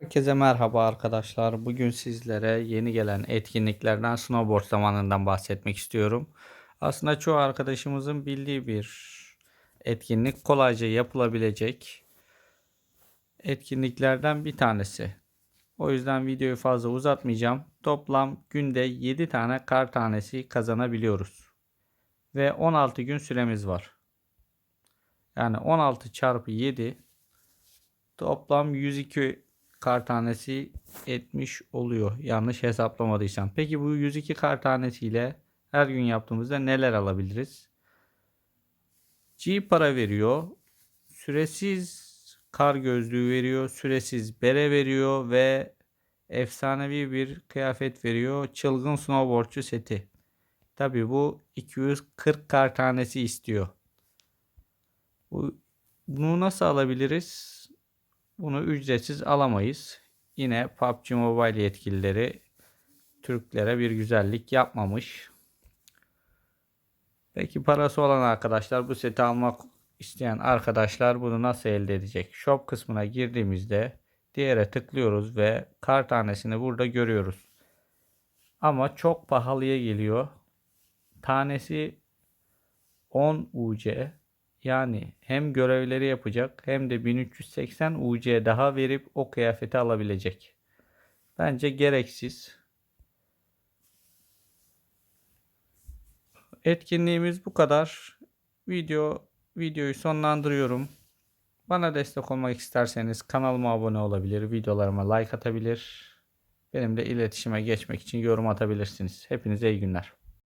Herkese merhaba arkadaşlar. Bugün sizlere yeni gelen etkinliklerden snowboard zamanından bahsetmek istiyorum. Aslında çoğu arkadaşımızın bildiği bir etkinlik kolayca yapılabilecek etkinliklerden bir tanesi. O yüzden videoyu fazla uzatmayacağım. Toplam günde 7 tane kar tanesi kazanabiliyoruz. Ve 16 gün süremiz var. Yani 16 çarpı 7 toplam 102 kar tanesi etmiş oluyor. Yanlış hesaplamadıysam. Peki bu 102 kar tanesiyle her gün yaptığımızda neler alabiliriz? G para veriyor. Süresiz kar gözlüğü veriyor. Süresiz bere veriyor ve efsanevi bir kıyafet veriyor. Çılgın snowboardçu seti. Tabi bu 240 kar tanesi istiyor. Bu, bunu nasıl alabiliriz? Bunu ücretsiz alamayız. Yine PUBG Mobile yetkilileri Türklere bir güzellik yapmamış. Peki parası olan arkadaşlar bu seti almak isteyen arkadaşlar bunu nasıl elde edecek? Shop kısmına girdiğimizde diğere tıklıyoruz ve kar tanesini burada görüyoruz. Ama çok pahalıya geliyor. Tanesi 10 UC yani hem görevleri yapacak hem de 1380 UC daha verip o kıyafeti alabilecek. Bence gereksiz. Etkinliğimiz bu kadar. Video videoyu sonlandırıyorum. Bana destek olmak isterseniz kanalıma abone olabilir, videolarıma like atabilir. Benimle iletişime geçmek için yorum atabilirsiniz. Hepinize iyi günler.